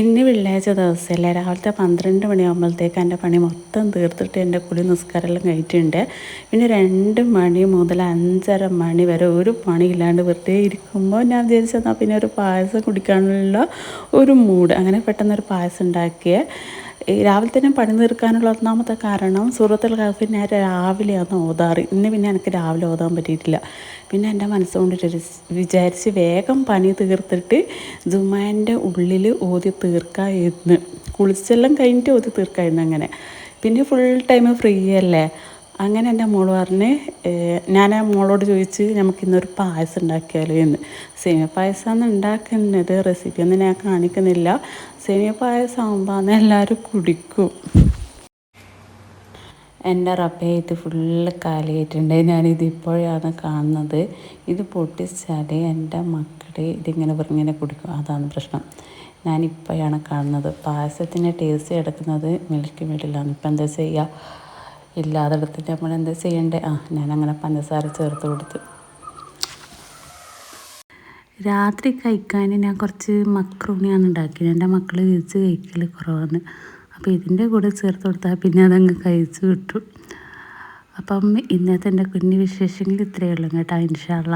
ഇന്ന് വെള്ളിയാഴ്ച ദിവസമല്ലേ? രാവിലത്തെ പന്ത്രണ്ട് മണിയാകുമ്പോഴത്തേക്ക് എന്റെ പണി മൊത്തം തീർത്തിട്ട് എന്റെ കുളി നിസ്കാരമെല്ലാം കഴിഞ്ഞിട്ടുണ്ട്. പിന്നെ രണ്ട് മണി മുതൽ അഞ്ചര മണി വരെ ഒരു പണിയില്ലാണ്ട് വെറുതെ ഇരിക്കുമ്പോൾ ഞാൻ വിചാരിച്ചെന്നാൽ പിന്നെ ഒരു പായസം കുടിക്കാനുള്ള ഒരു മൂഡ്. അങ്ങനെ പെട്ടെന്നൊരു പായസം ഉണ്ടാക്കിയ. രാവിലെ തന്നെ പണി തീർക്കാനുള്ള ഒന്നാമത്തെ കാരണം സൂറത്തുൽ കാഫി ഞാൻ രാവിലെയാണ് ഓതാറ്. ഇന്ന് പിന്നെ എനിക്ക് രാവിലെ ഓതാൻ പറ്റിയിട്ടില്ല. പിന്നെ എന്റെ മനസ്സുകൊണ്ട് വിചാരിച്ച് വേഗം പണി തീർത്തിട്ട് ജുമാന്റെ ഉള്ളിൽ ഓതി തീർക്കായിരുന്നു. കുളിച്ചെല്ലാം കഴിഞ്ഞിട്ട് ഓതി തീർക്കായിരുന്നു അങ്ങനെ. പിന്നെ ഫുൾ ടൈം ഫ്രീ അല്ലേ? അങ്ങനെ എന്റെ മോൾ പറഞ്ഞ് ഞാൻ ആ മോളോട് ചോദിച്ച് നമുക്ക് ഇന്നൊരു പായസം ഉണ്ടാക്കിയാലോ എന്ന്. സേമിയ പായസമാണ് ഉണ്ടാക്കുന്നത് റെസിപ്പി ഒന്നും ഞാൻ കാണിക്കുന്നില്ല. സേമിയ പായസം ആകുമ്പോൾ എല്ലാവരും കുടിക്കും. എന്റെ റബ്ബേ ഇത് ഫുള്ള് കാലിയായിട്ടുണ്ട്. ഞാനിത് ഇപ്പോഴാണ് കാണുന്നത്. ഇത് പൊട്ടിച്ചാൽ എന്റെ മക്കളെ ഇതിങ്ങനെ ഇങ്ങനെ കുടിക്കും. അതാണ് പ്രശ്നം. ഞാനിപ്പോഴാണ് കാണുന്നത്. പായസത്തിന്റെ ടേസ്റ്റ് എടുക്കുന്നത് മിൽക്ക് മെഡിലാണ് ഇപ്പം എന്താ ചെയ്യുക ഇല്ലാതെടുത്തിട്ട് നമ്മൾ എന്താ ചെയ്യണ്ടേ? ആ ഞാനങ്ങനെ പഞ്ചസാര ചേർത്ത് കൊടുത്ത്. രാത്രി കഴിക്കാൻ ഞാൻ കുറച്ച് മക്രൂണിയാണ് ഉണ്ടാക്കിയത്. എന്റെ മക്കൾ തിരിച്ച് കഴിക്കൽ കുറവാണ് അപ്പോൾ ഇതിന്റെ കൂടെ ചേർത്ത് കൊടുത്താൽ പിന്നെ അതങ്ങ് കഴിച്ച് കിട്ടും. അപ്പം ഇന്നത്തെ എന്റെ കുഞ്ഞു വിശേഷങ്ങൾ ഇത്രയേ ഉള്ളൂ കേട്ടോ ഇൻഷാല്ല